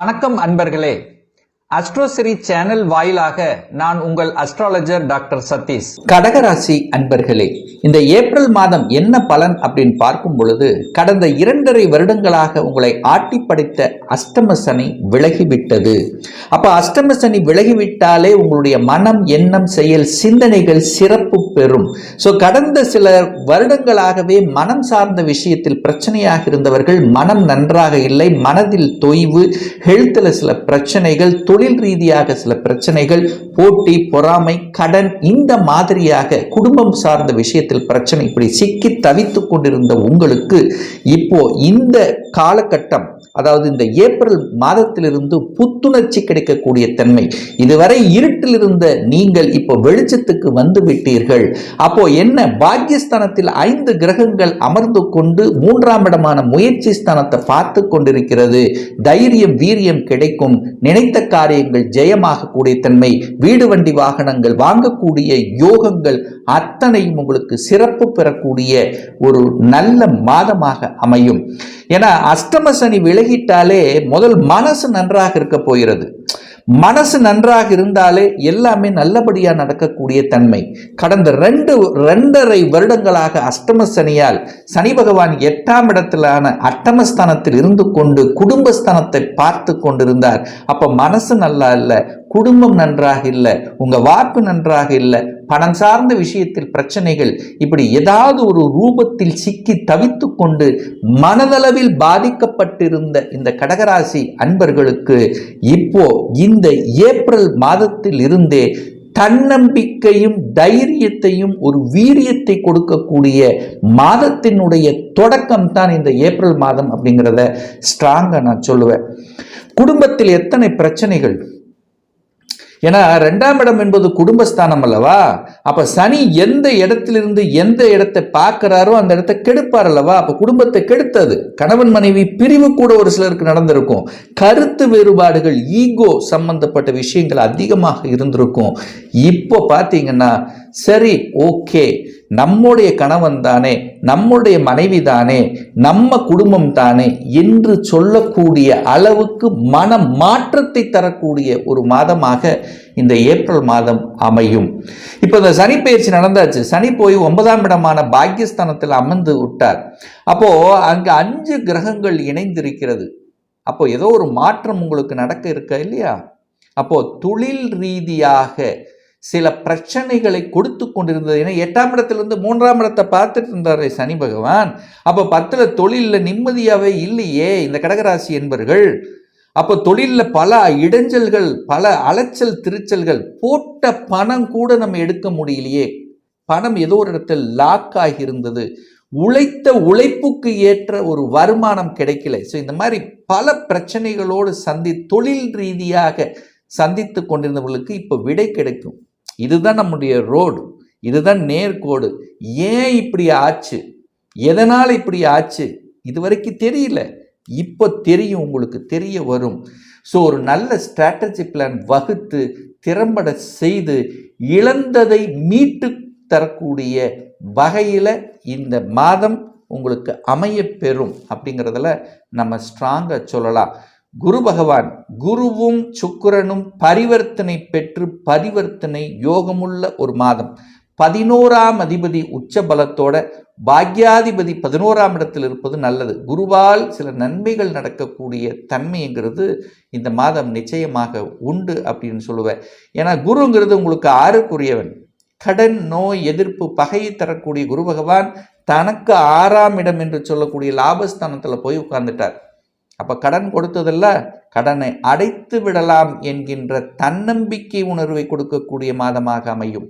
வணக்கம் அன்பர்களே. அஸ்ட்ரோசிரி சேனல் வாயிலாக நான் உங்கள் அஸ்ட்ராலஜர் டாக்டர் சதீஷ். கடகராசி அன்பர்களே இந்த ஏப்ரல் மாதம் என்ன பலன் அப்படின்னு பார்க்கும் பொழுது கடந்த இரண்டரை வருடங்களாக உங்களை ஆட்டி படைத்த அஷ்டம சனி விலகிவிட்டது. அப்போ அஷ்டம சனி விலகிவிட்டாலே உங்களுடைய மனம் எண்ணம் செயல் சிந்தனைகள் சிறப்பு பெறும். ஸோ கடந்த சில வருடங்களாகவே மனம் சார்ந்த விஷயத்தில் பிரச்சனையாக இருந்தவர்கள் மனம் நன்றாக இல்லை மனதில் தொய்வு ஹெல்த்தில் சில பிரச்சனைகள் தொழில் ரீதியாக சில பிரச்சனைகள் போட்டி பொறாமை கடன் இந்த மாதிரியாக குடும்பம் சார்ந்த விஷயத்தில் பிரச்சனை இப்படி சிக்கி தவித்துக் கொண்டிருந்த உங்களுக்கு இப்போ இந்த காலகட்டம் அதாவது இந்த ஏப்ரல் மாதத்திலிருந்து புத்துணர்ச்சி கிடைக்கக்கூடிய தன்மை. இதுவரை இருட்டில் இருந்த நீங்கள் இப்போ வெளிச்சத்துக்கு வந்து விட்டீர்கள். அப்போ என்ன? பாக்கியஸ்தானத்தில் ஐந்து கிரகங்கள் அமர்ந்து கொண்டு மூன்றாம் இடமான முயற்சி ஸ்தானத்தை பார்த்து கொண்டிருக்கிறது. தைரியம் வீரியம் கிடைக்கும். நினைத்த காரியங்கள் ஜெயமாகக்கூடிய தன்மை. வீடு வண்டி வாகனங்கள் வாங்கக்கூடிய யோகங்கள் அத்தனையும் உங்களுக்கு சிறப்பு பெறக்கூடிய ஒரு நல்ல மாதமாக அமையும். ஏன்னா அஷ்டம சனி விலகிட்டாலே முதல் மனசு நன்றாக இருக்க போகிறது. மனசு நன்றாக இருந்தாலே எல்லாமே நல்லபடியா நடக்கக்கூடிய தன்மை. கடந்த ரெண்டு ரெண்டரை வருடங்களாக அஷ்டம சனியால் சனி பகவான் எட்டாம் இடத்திலான அட்டமஸ்தானத்தில் இருந்து கொண்டு குடும்பஸ்தானத்தை பார்த்து கொண்டிருந்தார். அப்போ மனசு நல்லா இல்லை குடும்பம் நன்றாக இல்லை உங்க வாக்கு நன்றாக இல்லை பணம் சார்ந்த விஷயத்தில் பிரச்சனைகள் இப்படி ஏதாவது ஒரு ரூபத்தில் சிக்கி தவித்து கொண்டு மனதளவில் பாதிக்கப்பட்டிருந்த இந்த கடகராசி அன்பர்களுக்கு இப்போ இந்த ஏப்ரல் மாதத்தில் இருந்தே தன்னம்பிக்கையும் தைரியத்தையும் ஒரு வீரியத்தை கொடுக்கக்கூடிய மாதத்தினுடைய தொடக்கம் தான் இந்த ஏப்ரல் மாதம் அப்படிங்கிறத ஸ்ட்ராங்காக நான் சொல்லுவேன். குடும்பத்தில் எத்தனை பிரச்சனைகள்? ஏன்னா ரெண்டாம் இடம் என்பது குடும்பஸ்தானம் அல்லவா? அப்ப சனி எந்த இடத்திலிருந்து எந்த இடத்தை பார்க்கிறாரோ அந்த இடத்தை கெடுப்பார் அல்லவா? அப்ப குடும்பத்தை கெடுத்தது. கணவன் மனைவி பிரிவு கூட ஒரு சிலருக்கு நடந்திருக்கும். கருத்து வேறுபாடுகள் ஈகோ சம்பந்தப்பட்ட விஷயங்கள் அதிகமாக இருந்திருக்கும். இப்போ பார்த்தீங்கன்னா சரி ஓகே. நம்முடைய கணவன் தானே நம்முடைய மனைவி தானே நம்ம குடும்பம் தானே என்று சொல்லக்கூடிய அளவுக்கு மன மாற்றத்தை தரக்கூடிய ஒரு மாதமாக இந்த ஏப்ரல் மாதம் அமையும். இப்போ இந்த சனி பயிற்சி நடந்தாச்சு. சனி போய் ஒன்பதாம் இடமான பாக்கியஸ்தானத்தில் அமர்ந்து விட்டார். அப்போ அங்கு அஞ்சு கிரகங்கள் இணைந்திருக்கிறது. அப்போ ஏதோ ஒரு மாற்றம் உங்களுக்கு நடக்க இருக்க இல்லையா? அப்போ தொழில் ரீதியாக சில பிரச்சனைகளை கொடுத்து கொண்டிருந்தது. ஏன்னா எட்டாம் இடத்திலிருந்து மூன்றாம் இடத்தை பார்த்துட்டு இருந்தார் சனி பகவான். அப்போ பத்தில் தொழிலில் நிம்மதியாகவே இல்லையே இந்த கடகராசி என்பர்கள். அப்போ தொழிலில் பல இடைஞ்சல்கள் பல அலைச்சல் திருச்சல்கள் போட்ட பணம் கூட நம்ம எடுக்க முடியலையே. பணம் ஏதோ ஒரு இடத்தில் லாக் ஆகியிருந்தது. உழைத்த உழைப்புக்கு ஏற்ற ஒரு வருமானம் கிடைக்கல. ஸோ இந்த மாதிரி பல பிரச்சனைகளோடு சந்தி தொழில் ரீதியாக சந்தித்து கொண்டிருந்தவர்களுக்கு இப்போ விடை கிடைக்கும். இதுதான் நம்முடைய ரோடு இதுதான் நேர்கோடு. ஏன் இப்படி ஆச்சு? எதனால் இப்படி ஆச்சு? இது வரைக்கும் தெரியல. இப்போ தெரியும் உங்களுக்கு தெரிய வரும். ஸோ ஒரு நல்ல ஸ்ட்ராட்டஜி பிளான் வகுத்து திறம்பட செய்து இழந்ததை மீட்டு தரக்கூடிய வகையில் இந்த மாதம் உங்களுக்கு அமைய பெறும். அப்படிங்கிறதுல நம்ம ஸ்ட்ராங்காக சொல்லலாம். குரு பகவான் குருவும் சுக்கிரனும் பரிவர்த்தனை பெற்று பரிவர்த்தனை யோகமுள்ள ஒரு மாதம். பதினோராம் அதிபதி உச்ச பலத்தோட பாக்யாதிபதி பதினோராம் இடத்தில் இருப்பது நல்லது. குருவால் சில நன்மைகள் நடக்கக்கூடிய தன்மைங்கிறது இந்த மாதம் நிச்சயமாக உண்டு அப்படின்னு சொல்லுவேன். ஏன்னா குருங்கிறது உங்களுக்கு ஆறுக்குரியவன். கடன் நோய் எதிர்ப்பு பகையை தரக்கூடிய குரு பகவான் தனக்கு ஆறாம் இடம் என்று சொல்லக்கூடிய லாபஸ்தானத்தில் போய் உட்கார்ந்துட்டார். அப்போ கடன் கொடுத்ததில்ல கடனை அடைத்து விடலாம் என்கின்ற தன்னம்பிக்கை உணர்வை கொடுக்கக்கூடிய மாதமாக அமையும்.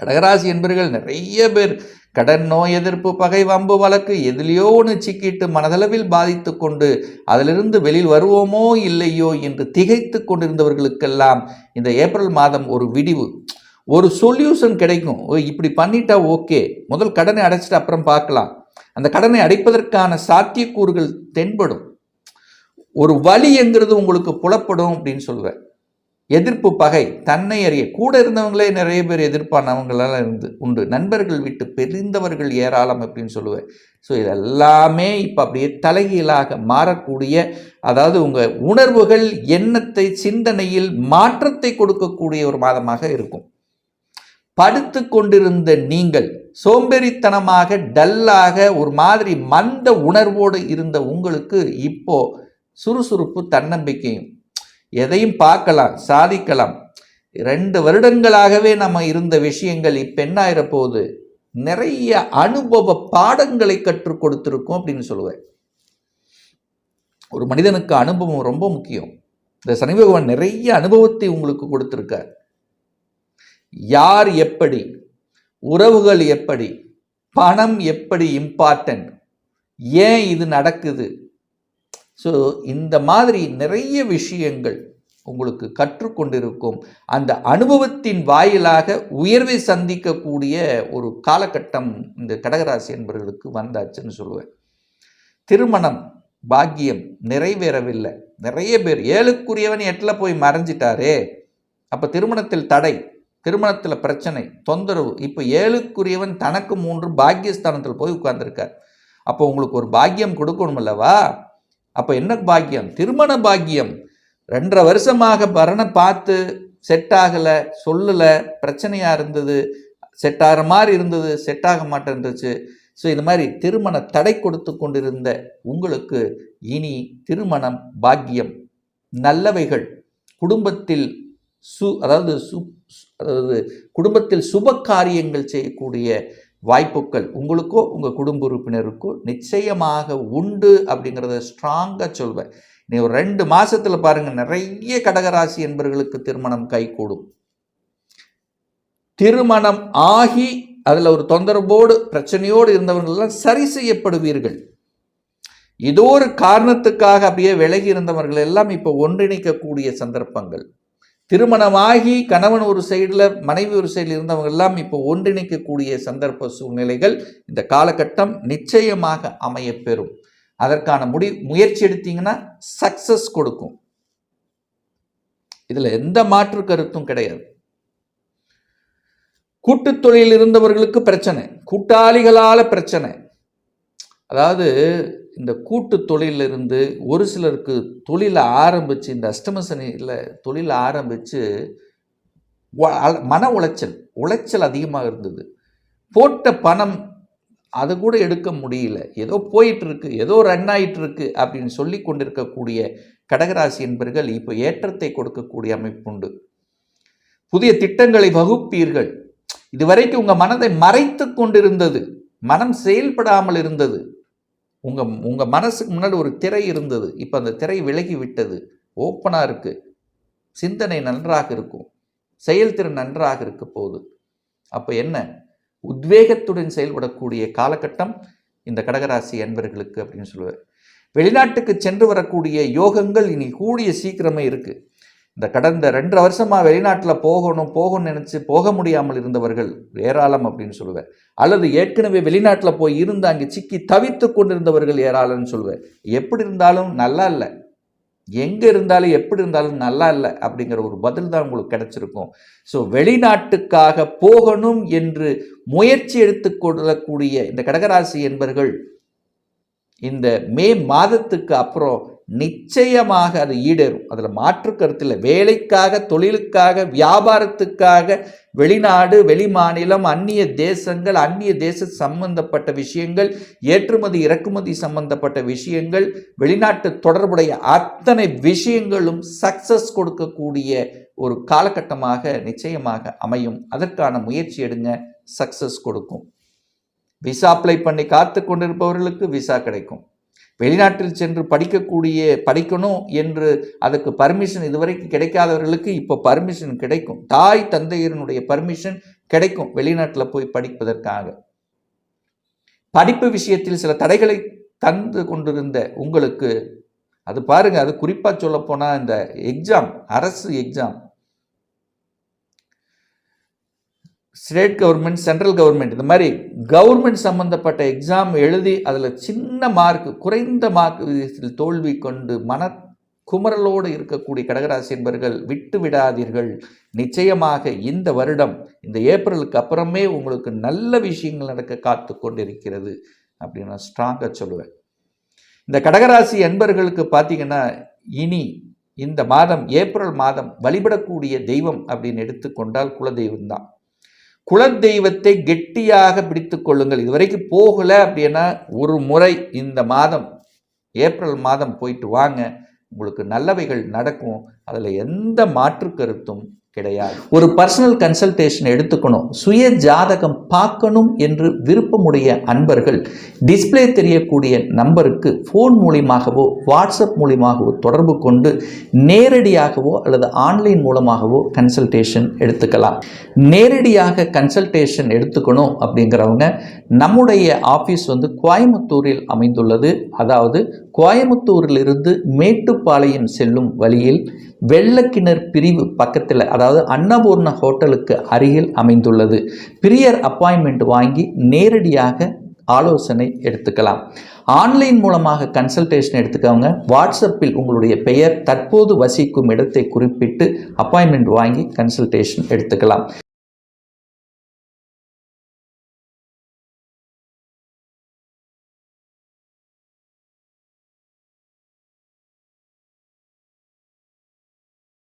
கடகராசி என்பர்கள் நிறைய பேர் கடன் நோய் எதிர்ப்பு பகை வம்பு வழக்கு எதிலையோ ஒன்று சிக்கிட்டு மனதளவில் பாதித்து கொண்டு அதிலிருந்து வெளியில் வருவோமோ இல்லையோ என்று திகைத்து கொண்டிருந்தவர்களுக்கெல்லாம் இந்த ஏப்ரல் மாதம் ஒரு விடிவு ஒரு சொல்யூஷன் கிடைக்கும். ஓ, இப்படி பண்ணிட்டா ஓகே. முதல் கடனை அடைச்சிட்டு அப்புறம் பார்க்கலாம். அந்த கடனை அடைப்பதற்கான சாத்தியக்கூறுகள் தென்படும். ஒரு வழி என்கிறது உங்களுக்கு புலப்படும் அப்படின்னு சொல்லுவேன். எதிர்ப்பு பகை தன்னை அறிய. கூட இருந்தவங்களே நிறைய பேர் எதிர்ப்பானவங்களால இருந்து உண்டு. நண்பர்கள் விட்டு பிரிந்தவர்கள் ஏராளம் அப்படின்னு சொல்லுவேன். ஸோ இதெல்லாமே இப்போ அப்படியே தலைகீழாக மாறக்கூடிய அதாவது உங்கள் உணர்வுகள் எண்ணத்தை சிந்தனையில் மாற்றத்தை கொடுக்கக்கூடிய ஒரு மாதமாக இருக்கும். படுத்து கொண்டிருந்த நீங்கள் சோம்பேறித்தனமாக டல்லாக ஒரு மாதிரி மந்த உணர்வோடு இருந்த உங்களுக்கு இப்போது சுறுசுறுப்பு தன்னம்பிக்கையும். எதையும் பார்க்கலாம் சாதிக்கலாம். ரெண்டு வருடங்களாகவே நம்ம இருந்த விஷயங்கள் இப்போ என்ன நிறைய அனுபவ பாடங்களை கற்றுக் கொடுத்துருக்கோம் அப்படின்னு சொல்லுவேன் ஒரு மனிதனுக்கு அனுபவம் ரொம்ப முக்கியம். இந்த சனி பகவான் நிறைய அனுபவத்தை உங்களுக்கு கொடுத்துருக்கார். யார் எப்படி உறவுகள் எப்படி பணம் எப்படி இம்பார்ட்டன்ட் ஏன் இது நடக்குது ஸோ இந்த மாதிரி நிறைய விஷயங்கள் உங்களுக்கு கற்றுக்கொண்டிருக்கும். அந்த அனுபவத்தின் வாயிலாக உயர்வை சந்திக்கக்கூடிய ஒரு காலகட்டம் இந்த கடகராசி என்பவர்களுக்கு வந்தாச்சுன்னு சொல்லுவேன். திருமணம் பாக்கியம் நிறைவேறவில்லை. நிறைய பேர் ஏழுக்குரியவன் எட்டில் போய் மறைஞ்சிட்டாரே. அப்போ திருமணத்தில் தடை திருமணத்தில் பிரச்சனை தொந்தரவு இப்போ ஏழுக்குரியவன் தனக்கு மூன்று பாக்கியஸ்தானத்தில் போய் உட்கார்ந்துருக்கார். அப்போ உங்களுக்கு ஒரு பாக்கியம் கொடுக்கணும் அல்லவா அப்போ என்ன பாக்கியம்? திருமண பாக்கியம். ரெண்டரை வருஷமாக பரணை பார்த்து செட் ஆகலை சொல்லலை பிரச்சனையாக இருந்தது செட் ஆகிற மாதிரி இருந்தது செட் ஆக மாட்டேன்ருச்சு ஸோ இந்த மாதிரி திருமண தடை கொடுத்து கொண்டிருந்த உங்களுக்கு இனி திருமணம் பாக்கியம். நல்லவைகள். குடும்பத்தில் சு அதாவது சு அதாவது குடும்பத்தில் சுப காரியங்கள் செய்யக்கூடிய வாய்ப்புகள் உங்களுக்கோ உங்கள் குடும்ப உறுப்பினருக்கோ நிச்சயமாக உண்டு அப்படிங்கிறத ஸ்ட்ராங்காக சொல்வேன் நீ ஒரு ரெண்டு மாதத்தில் பாருங்கள் நிறைய கடகராசி என்பவர்களுக்கு திருமணம் கைகூடும். திருமணம் ஆகி அதில் ஒரு தொந்தரவோடு பிரச்சனையோடு இருந்தவர்கள்லாம் சரி செய்யப்படுவீர்கள். ஏதோ ஒரு காரணத்துக்காக அப்படியே விலகி இருந்தவர்கள் எல்லாம் இப்போ ஒன்றிணைக்கக்கூடிய சந்தர்ப்பங்கள். திருமணமாகி கணவன் ஒரு சைடில் மனைவி ஒரு சைடில் இருந்தவங்க எல்லாம் இப்போ ஒன்றிணைக்கக்கூடிய சந்தர்ப்ப சூழ்நிலைகள் இந்த காலகட்டம் நிச்சயமாக அமையப்பெறும். அதற்கான முடி முயற்சி எடுத்தீங்கன்னா சக்சஸ் கொடுக்கும். இதில் எந்த மாற்று கருத்தும் கிடையாது. கூட்டுத் தொழிலில் இருந்தவர்களுக்கு பிரச்சனை கூட்டாளிகளால் பிரச்சனை அதாவது இந்த கூட்டு தொழிலில் இருந்து ஒரு சிலருக்கு தொழிலை ஆரம்பித்து இந்த அஷ்டமசனியில் தொழிலை ஆரம்பித்து மன உளைச்சல் உளைச்சல் அதிகமாக இருந்தது. போட்ட பணம் அது கூட எடுக்க முடியல. ஏதோ போயிட்டுருக்கு ஏதோ ரன் ஆகிட்டுருக்கு அப்படின்னு சொல்லி கொண்டிருக்கக்கூடிய கடகராசி என்பர்கள் இப்போ ஏற்றத்தை கொடுக்கக்கூடிய அமைப்புண்டு புதிய திட்டங்களை வகுப்பீர்கள். இதுவரைக்கும் உங்கள் மனதை மறைத்து கொண்டிருந்தது. மனம் செயல்படாமல் இருந்தது. உங்கள் உங்கள் மனசுக்கு முன்னாடி ஒரு திரை இருந்தது. இப்போ அந்த திரை விலகி விட்டது. ஓப்பனாக இருக்குது சிந்தனை நன்றாக இருக்கும். செயல்திறன் நன்றாக இருக்க போகுது. அப்போ என்ன? உத்வேகத்துடன் செயல்படக்கூடிய காலகட்டம் இந்த கடகராசி அன்பர்களுக்கு அப்படின்னு சொல்லுவார். வெளிநாட்டுக்கு சென்று வரக்கூடிய யோகங்கள் இனி கூடிய சீக்கிரமே இருக்குது இந்த கடந்த ரெண்டரை வருஷமாக வெளிநாட்டில் போகணும் போகணும்னு நினச்சி போக முடியாமல் இருந்தவர்கள் ஏராளம் அப்படின்னு சொல்லுவேன். அல்லது ஏற்கனவே வெளிநாட்டில் போய் இருந்து அங்கே சிக்கி தவித்து கொண்டிருந்தவர்கள் ஏராளம்னு சொல்லுவேன். எப்படி இருந்தாலும் நல்லா இல்லை. எங்கே இருந்தாலும் எப்படி இருந்தாலும் நல்லா இல்லை அப்படிங்கிற ஒரு பதில் தான் உங்களுக்கு கிடைச்சிருக்கும். ஸோ வெளிநாட்டுக்காக போகணும் என்று முயற்சி எடுத்துக்கொள்ளக்கூடிய இந்த கடகராசி என்பர்கள் இந்த மே மாதத்துக்கு அப்புறம் நிச்சயமாக அது ஈடேறும். அதில் மாற்று கருத்தில் வேலைக்காக தொழிலுக்காக வியாபாரத்துக்காக வெளிநாடு வெளிமாநிலம் அந்நிய தேசங்கள் அந்நிய தேச சம்பந்தப்பட்ட விஷயங்கள் ஏற்றுமதி இறக்குமதி சம்பந்தப்பட்ட விஷயங்கள் வெளிநாட்டு தொடர்புடைய அத்தனை விஷயங்களும் சக்சஸ் கொடுக்கக்கூடிய ஒரு காலகட்டமாக நிச்சயமாக அமையும். அதற்கான முயற்சி எடுங்க. சக்சஸ் கொடுக்கும். விசா அப்ளை பண்ணி காத்து கொண்டிருப்பவர்களுக்கு விசா கிடைக்கும். வெளிநாட்டில் சென்று படிக்கக்கூடிய படிக்கணும் என்று அதுக்கு பர்மிஷன் இதுவரைக்கும் கிடைக்காதவர்களுக்கு இப்போ பர்மிஷன் கிடைக்கும். தாய் தந்தையரனுடைய பர்மிஷன் கிடைக்கும் வெளிநாட்டில் போய் படிப்பதற்காக. படிப்பு விஷயத்தில் சில தடைகளை தந்து கொண்டிருந்த உங்களுக்கு அது பாருங்க அது குறிப்பாக சொல்லப்போனால் இந்த எக்ஸாம் அரசு exam state government central government இந்த மாதிரி கவர்மெண்ட் சம்மந்தப்பட்ட எக்ஸாம் எழுதி அதில் சின்ன மார்க் குறைந்த மார்க் விதத்தில் தோல்வி கொண்டு மன குமரலோடு இருக்கக்கூடிய கடகராசி என்பர்கள் விட்டு விடாதீர்கள். நிச்சயமாக இந்த வருடம் இந்த ஏப்ரலுக்கு அப்புறமே உங்களுக்கு நல்ல விஷயங்கள் நடக்க காத்து கொண்டிருக்கிறது அப்படின்னு நான் ஸ்ட்ராங்காக சொல்லுவேன். இந்த கடகராசி அன்பர்களுக்கு பார்த்தீங்கன்னா இனி இந்த மாதம் ஏப்ரல் மாதம் வழிபடக்கூடிய தெய்வம் அப்படின்னு எடுத்துக்கொண்டால் குலதெய்வம் தான் குலதெய்வத்தை கெட்டியாக பிடித்து கொள்ளுங்கள். இதுவரைக்கும் போகலை அப்படின்னா ஒரு முறை இந்த மாதம் ஏப்ரல் மாதம் போயிட்டு வாங்க. உங்களுக்கு நல்லவைகள் நடக்கும். அதில் எந்த மாற்று கருத்தும் கிடையாது. ஒரு பர்சனல் கன்சல்டேஷன் எடுத்துக்கணும். சுய ஜாதகம் பார்க்கணும் என்று விருப்பமுடைய அன்பர்கள் டிஸ்ப்ளே தெரியக்கூடிய நம்பருக்கு ஃபோன் மூலியமாகவோ வாட்ஸ்அப் மூலியமாகவோ தொடர்பு கொண்டு நேரடியாகவோ அல்லது ஆன்லைன் மூலமாகவோ கன்சல்டேஷன் எடுத்துக்கலாம். நேரடியாக கன்சல்டேஷன் எடுத்துக்கணும் அப்படிங்கிறவங்க நம்முடைய ஆஃபீஸ் வந்து கோயம்புத்தூரில் அமைந்துள்ளது. அதாவது கோயம்புத்தூரிலிருந்து மேட்டுப்பாளையம் செல்லும் வழியில் வெள்ளக்கிணர் பிரிவு பக்கத்தில் அதாவது அன்னபூர்ண ஹோட்டலுக்கு அருகில் அமைந்துள்ளது. பிரியர் அப்பாயின்மெண்ட் வாங்கி நேரடியாக ஆலோசனை எடுத்துக்கலாம். ஆன்லைன் மூலமாக கன்சல்டேஷன் எடுத்துக்கவங்க வாட்ஸ்அப்பில் உங்களுடைய பெயர் தற்போது வசிக்கும் இடத்தை குறிப்பிட்டு அப்பாயின்மெண்ட் வாங்கி கன்சல்டேஷன் எடுத்துக்கலாம்.